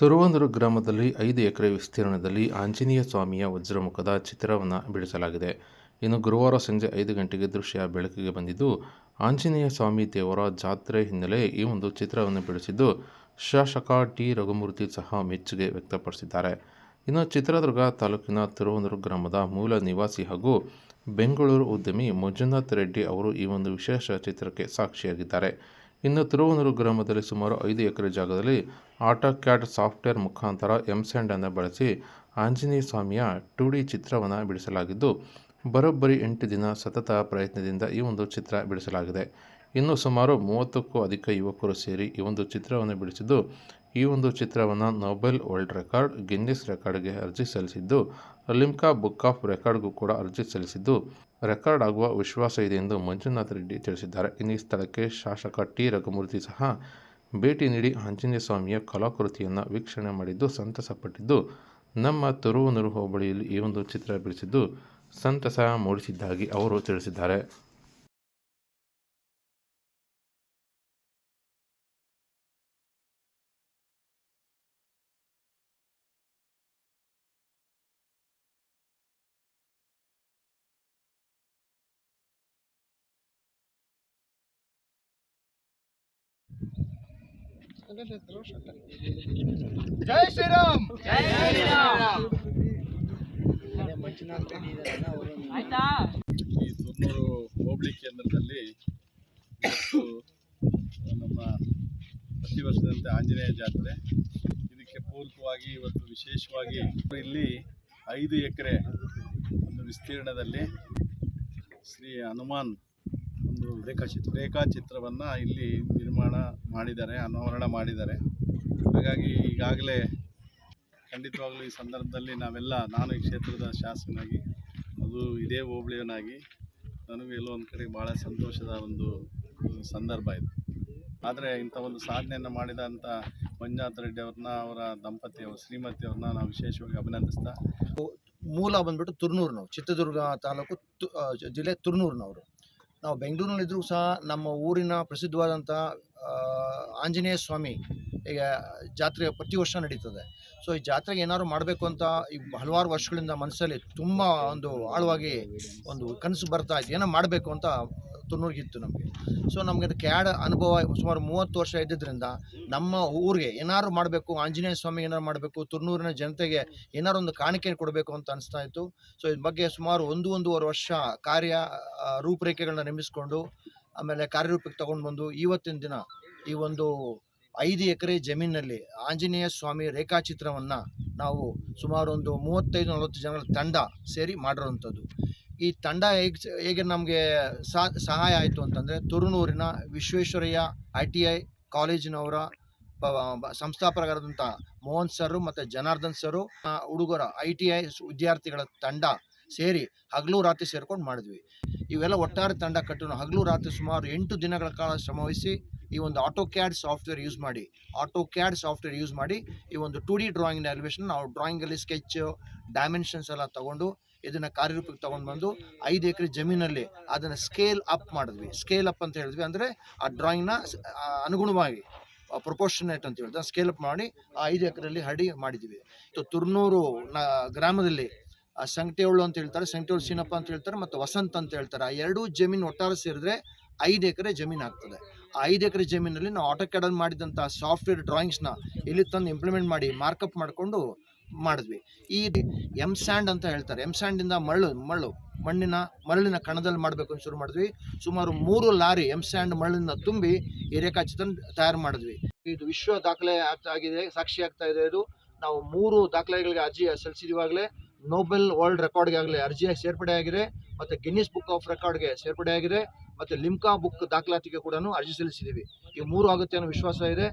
ತುರುವನೂರು ಗ್ರಾಮದಲ್ಲಿ ಐದು ಎಕರೆ ವಿಸ್ತೀರ್ಣದಲ್ಲಿ ಆಂಜನೇಯ ಸ್ವಾಮಿಯ ವಜ್ರಮುಖದ ಚಿತ್ರವನ್ನು ಬಿಡಿಸಲಾಗಿದೆ. ಇನ್ನು ಗುರುವಾರ ಸಂಜೆ ಐದು ಗಂಟೆಗೆ ದೃಶ್ಯ ಬೆಳಕಿಗೆ ಬಂದಿದ್ದು, ಆಂಜನೇಯ ಸ್ವಾಮಿ ದೇವರ ಜಾತ್ರೆ ಹಿನ್ನೆಲೆ ಈ ಒಂದು ಚಿತ್ರವನ್ನು ಬಿಡಿಸಿದ್ದು ಶಾಸಕ ಟಿ. ರಘುಮೂರ್ತಿ ಸಹ ಮೆಚ್ಚುಗೆ ವ್ಯಕ್ತಪಡಿಸಿದ್ದಾರೆ. ಇನ್ನು ಚಿತ್ರದುರ್ಗ ತಾಲೂಕಿನ ತಿರುವಂದೂರು ಗ್ರಾಮದ ಮೂಲ ನಿವಾಸಿ ಹಾಗೂ ಬೆಂಗಳೂರು ಉದ್ಯಮಿ ಮಂಜುನಾಥ್ ರೆಡ್ಡಿ ಅವರು ಈ ಒಂದು ವಿಶೇಷ ಚಿತ್ರಕ್ಕೆ ಸಾಕ್ಷಿಯಾಗಿದ್ದಾರೆ. ಇನ್ನು ತಿರುವನೂರು ಗ್ರಾಮದಲ್ಲಿ ಸುಮಾರು ಐದು ಎಕರೆ ಜಾಗದಲ್ಲಿ ಆಟೋ ಕ್ಯಾಟ್ ಸಾಫ್ಟ್ವೇರ್ ಮುಖಾಂತರ ಎಂಸ್ಯಾಂಡ್ ಅನ್ನು ಬಳಸಿ ಆಂಜನೇಯ ಸ್ವಾಮಿಯ ಟು ಡಿ ಚಿತ್ರವನ್ನು ಬಿಡಿಸಲಾಗಿದ್ದು, ಬರೋಬ್ಬರಿ ಎಂಟು ದಿನ ಸತತ ಪ್ರಯತ್ನದಿಂದ ಈ ಒಂದು ಚಿತ್ರ ಬಿಡಿಸಲಾಗಿದೆ. ಇನ್ನು ಸುಮಾರು ಮೂವತ್ತಕ್ಕೂ ಅಧಿಕ ಯುವಕರು ಸೇರಿ ಈ ಒಂದು ಚಿತ್ರವನ್ನು ಬಿಡಿಸಿದ್ದು, ಈ ಒಂದು ಚಿತ್ರವನ್ನು ನೊಬೆಲ್ ವರ್ಲ್ಡ್ ರೆಕಾರ್ಡ್ ಗಿನ್ನಿಸ್ ರೆಕಾರ್ಡ್ಗೆ ಅರ್ಜಿ ಸಲ್ಲಿಸಿದ್ದು ಲಿಮ್ಕಾ ಬುಕ್ ಆಫ್ ರೆಕಾರ್ಡ್ಗೂ ಕೂಡ ಅರ್ಜಿ ಸಲ್ಲಿಸಿದ್ದು. ರೆಕಾರ್ಡ್ ಆಗುವ ವಿಶ್ವಾಸ ಇದೆ ಎಂದು ಮಂಜುನಾಥ ರೆಡ್ಡಿ ತಿಳಿಸಿದ್ದಾರೆ. ಇನ್ನು ಸ್ಥಳಕ್ಕೆ ಶಾಸಕ ಟಿ. ರಘುಮೂರ್ತಿ ಸಹ ಭೇಟಿ ನೀಡಿ ಆಂಜನೇಯ ಸ್ವಾಮಿಯ ಕಲಾಕೃತಿಯನ್ನು ವೀಕ್ಷಣೆ ಮಾಡಿದ್ದು ಸಂತಸಪಟ್ಟಿದ್ದು ನಮ್ಮ ತುರುವನೂರು ಹೋಬಳಿಯಲ್ಲಿ ಈ ಒಂದು ಚಿತ್ರ ಬಿಡಿಸಿದ್ದು ಸಂತಸ ಮೂಡಿಸಿದ್ದಾಗಿ ಅವರು ತಿಳಿಸಿದ್ದಾರೆ. ಜೈ ಶ್ರೀರಾಮ್! ಈ ತುಮೂರು ಹೋಬಳಿ ಕೇಂದ್ರದಲ್ಲಿ ನಮ್ಮ ಪ್ರತಿ ವರ್ಷದಂತೆ ಆಂಜನೇಯ ಜಾತ್ರೆ. ಇದಕ್ಕೆ ಪೂರಕವಾಗಿ ಇವತ್ತು ವಿಶೇಷವಾಗಿ ಇಲ್ಲಿ ಐದು ಎಕರೆ ಒಂದು ವಿಸ್ತೀರ್ಣದಲ್ಲಿ ಶ್ರೀ ಹನುಮಾನ್ ಒಂದು ರೇಖಾಚಿತ್ರ. ರೇಖಾಚಿತ್ರವನ್ನು ಇಲ್ಲಿ ನಿರ್ಮಾಣ ಮಾಡಿದ್ದಾರೆ ಅನಾವರಣ ಮಾಡಿದ್ದಾರೆ. ಹಾಗಾಗಿ ಈಗಾಗಲೇ ಖಂಡಿತವಾಗಲೂ ಈ ಸಂದರ್ಭದಲ್ಲಿ ನಾವೆಲ್ಲ ನಾನು ಈ ಕ್ಷೇತ್ರದ ಶಾಸಕನಾಗಿ ಅದು ಇದೇ ಹೋಬಳಿಯವನಾಗಿ ನನಗೂ ಎಲ್ಲೋ ಒಂದು ಕಡೆ ಭಾಳ ಸಂತೋಷದ ಒಂದು ಸಂದರ್ಭ ಇದು ಆದರೆ ಇಂಥ ಒಂದು ಸಾಧನೆಯನ್ನು ಮಾಡಿದಂಥ ಮಂಜುನಾಥ ರೆಡ್ಡಿ ಅವ್ರನ್ನ ಅವರ ದಂಪತಿ ಶ್ರೀಮತಿಯವ್ರನ್ನ ಶ್ರೀಮತಿ ಅವ್ರನ್ನ ನಾವು ವಿಶೇಷವಾಗಿ ಅಭಿನಂದಿಸ್ತಾ ಮೂಲ ಬಂದ್ಬಿಟ್ಟು ತುರ್ನೂರ್ನವ್ರು ಚಿತ್ರದುರ್ಗ ತಾಲೂಕು ಜಿಲ್ಲೆ ತುರ್ನೂರಿನವರು. ನಾವು ಬೆಂಗಳೂರಿನಲ್ಲಿದ್ದರೂ ಸಹ ನಮ್ಮ ಊರಿನ ಪ್ರಸಿದ್ಧವಾದಂಥ ಆಂಜನೇಯ ಸ್ವಾಮಿ ಈಗ ಜಾತ್ರೆ ಪ್ರತಿ ವರ್ಷ ನಡೀತದೆ. ಸೊ, ಈ ಜಾತ್ರೆಗೆ ಏನಾದ್ರು ಮಾಡಬೇಕು ಅಂತ ಈ ಹಲವಾರು ವರ್ಷಗಳಿಂದ ಮನಸ್ಸಲ್ಲಿ ತುಂಬ ಒಂದು ಆಳವಾಗಿ ಒಂದು ಕನಸು ಬರ್ತಾ ಇದೆ. ಏನೋ ಮಾಡಬೇಕು ಅಂತ ತುರ್ನೂರಿಗಿತ್ತು ನಮಗೆ. ಸೊ ನಮಗೆ ಅದು ಕ್ಯಾಡ್ ಅನುಭವ ಸುಮಾರು ಮೂವತ್ತು ವರ್ಷ ಇದ್ದಿದ್ದರಿಂದ ನಮ್ಮ ಊರಿಗೆ ಏನಾದ್ರು ಮಾಡಬೇಕು, ಆಂಜನೇಯ ಸ್ವಾಮಿ ಏನಾರು ಮಾಡಬೇಕು ತುರ್ನೂರಿನ ಜನತೆಗೆ ಏನಾರು ಒಂದು ಕಾಣಿಕೆ ಕೊಡಬೇಕು ಅಂತ ಅನಿಸ್ತಾ ಇತ್ತು. ಸೊ ಇದ್ರ ಬಗ್ಗೆ ಸುಮಾರು ಒಂದು, ಒಂದೂವರೆ ವರ್ಷ ಕಾರ್ಯ ರೂಪರೇಖೆಗಳನ್ನ ನಿರ್ಮಿಸಿಕೊಂಡು, ಆಮೇಲೆ ಕಾರ್ಯರೂಪಕ್ಕೆ ತಗೊಂಡು ಬಂದು ಇವತ್ತಿನ ದಿನ ಈ ಒಂದು ಐದು ಎಕರೆ ಜಮೀನಿನಲ್ಲಿ ಆಂಜನೇಯ ಸ್ವಾಮಿ ರೇಖಾಚಿತ್ರವನ್ನು ನಾವು ಸುಮಾರು ಒಂದು ಮೂವತ್ತೈದು ನಲವತ್ತು ಜನಗಳ ತಂಡ ಸೇರಿ ಮಾಡಿರೋವಂಥದ್ದು. ಈ ತಂಡ ಹೇಗೆ ಹೇಗೆ ನಮಗೆ ಸಹಾಯ ಆಯಿತು ಅಂತಂದರೆ ತುರುನೂರಿನ ವಿಶ್ವೇಶ್ವರಯ್ಯ ಐ ಟಿ ಐ ಕಾಲೇಜಿನವರ ಸಂಸ್ಥಾಪಕರಾದಂಥ ಮೋಹನ್ ಸರ್ ಮತ್ತು ಜನಾರ್ದನ್ ಸರು ಹುಡುಗರ ಐ ಟಿ ಐ ವಿದ್ಯಾರ್ಥಿಗಳ ತಂಡ ಸೇರಿ ಹಗಲು ರಾತ್ರಿ ಸೇರ್ಕೊಂಡು ಮಾಡಿದ್ವಿ. ಇವೆಲ್ಲ ಒಟ್ಟಾರೆ ತಂಡ ಕಟ್ಟು ಹಗಲು ರಾತ್ರಿ ಸುಮಾರು ಎಂಟು ದಿನಗಳ ಕಾಲ ಶ್ರಮವಹಿಸಿ ಈ ಒಂದು ಆಟೋ ಕ್ಯಾಡ್ ಸಾಫ್ಟ್ವೇರ್ ಯೂಸ್ ಮಾಡಿ ಆಟೋ ಕ್ಯಾಡ್ ಸಾಫ್ಟ್ವೇರ್ ಯೂಸ್ ಮಾಡಿ ಈ ಒಂದು ಟು ಡಿ ಡ್ರಾಯಿಂಗ್ನ ಎಲಿವೇಶನ್ ನಾವು ಡ್ರಾಯಿಂಗಲ್ಲಿ ಸ್ಕೆಚ್ ಡೈಮೆನ್ಷನ್ಸ್ ಎಲ್ಲ ತಗೊಂಡು ಇದನ್ನ ಕಾರ್ಯರೂಪಕ್ಕೆ ತೊಗೊಂಡು ಬಂದು ಐದು ಎಕರೆ ಜಮೀನಲ್ಲಿ ಅದನ್ನು ಸ್ಕೇಲ್ ಅಪ್ ಮಾಡಿದ್ವಿ. ಸ್ಕೇಲ್ ಅಪ್ ಅಂತ ಹೇಳಿದ್ವಿ ಅಂದರೆ ಆ ಡ್ರಾಯಿಂಗ್ನ ಅನುಗುಣವಾಗಿ ಪ್ರೊಪೋರ್ಷನೇಟ್ ಅಂತ ಹೇಳಿದ್ರೆ ಸ್ಕೇಲ್ ಅಪ್ ಮಾಡಿ ಆ ಐದು ಎಕರೆಯಲ್ಲಿ ಹಡಿ ಮಾಡಿದ್ವಿ. ಸೊ ತುರ್ನೂರು ನ, ಗ್ರಾಮದಲ್ಲಿ, ಆ ಸಂಕಟೇವಳು ಅಂತ ಹೇಳ್ತಾರೆ ಸಂಕಟೇಳು ಸೀನಪ್ಪ ಅಂತ ಹೇಳ್ತಾರೆ ಮತ್ತು ವಸಂತ ಅಂತ ಹೇಳ್ತಾರೆ. ಆ ಎರಡೂ ಜಮೀನು ಒಟ್ಟಾರೆ ಸೇರಿದ್ರೆ ಐದು ಎಕರೆ ಜಮೀನು ಆಗ್ತದೆ. ಆ ಐದು ಎಕರೆ ಜಮೀನಲ್ಲಿ ನಾವು ಆಟೋ ಕ್ಯಾಡಲ್ಲಿ ಮಾಡಿದಂಥ ಸಾಫ್ಟ್ವೇರ್ ಡ್ರಾಯಿಂಗ್ಸ್ನ ಇಲ್ಲಿ ತಂದು ಇಂಪ್ಲಿಮೆಂಟ್ ಮಾಡಿ ಮಾರ್ಕಪ್ ಮಾಡಿಕೊಂಡು ಮಾಡಿದ್ವಿ. ಈ ಎಂ ಸ್ಯಾಂಡ್ ಅಂತ ಹೇಳ್ತಾರೆ. ಎಂ ಸ್ಯಾಂಡಿಂದ ಮರಳು ಮರಳು, ಮಣ್ಣಿನ, ಮರಳಿನ ಕಣದಲ್ಲಿ ಮಾಡಬೇಕು ಅಂತ ಶುರು ಮಾಡಿದ್ವಿ. ಸುಮಾರು ಮೂರು ಲಾರಿ ಎಂ ಸ್ಯಾಂಡ್ ಮರಳಿನ ತುಂಬಿ ಈ ರೇಖಾಚಿತ್ರ ತಯಾರು ಮಾಡಿದ್ವಿ. ಇದು ವಿಶ್ವ ದಾಖಲೆ ಆಗಿದೆ, ಸಾಕ್ಷಿ ಆಗ್ತಾ ಇದೆ ಇದು. ನಾವು ಮೂರು ದಾಖಲೆಗಳಿಗೆ ಅರ್ಜಿ ಸಲ್ಲಿಸಿದೀವಾಗಲೇ ನೋಬೆಲ್ ವರ್ಲ್ಡ್ ರೆಕಾರ್ಡ್ಗಾಗಲೇ ಅರ್ಜಿ ಸೇರ್ಪಡೆ ಆಗಿದೆ. ಮತ್ತು ಗಿನ್ನಿಸ್ ಬುಕ್ ಆಫ್ ರೆಕಾರ್ಡ್ಗೆ ಸೇರ್ಪಡೆ ಆಗಿದೆ. ಮತ್ತು ಲಿಮ್ಕಾ ಬುಕ್ ದಾಖಲಾತಿಗೆ ಕೂಡ ಅರ್ಜಿ ಸಲ್ಲಿಸಿದ್ದೀವಿ ಈ ಮೂರು ಆಗುತ್ತೆ ಅನ್ನೋ ವಿಶ್ವಾಸ ಇದೆ.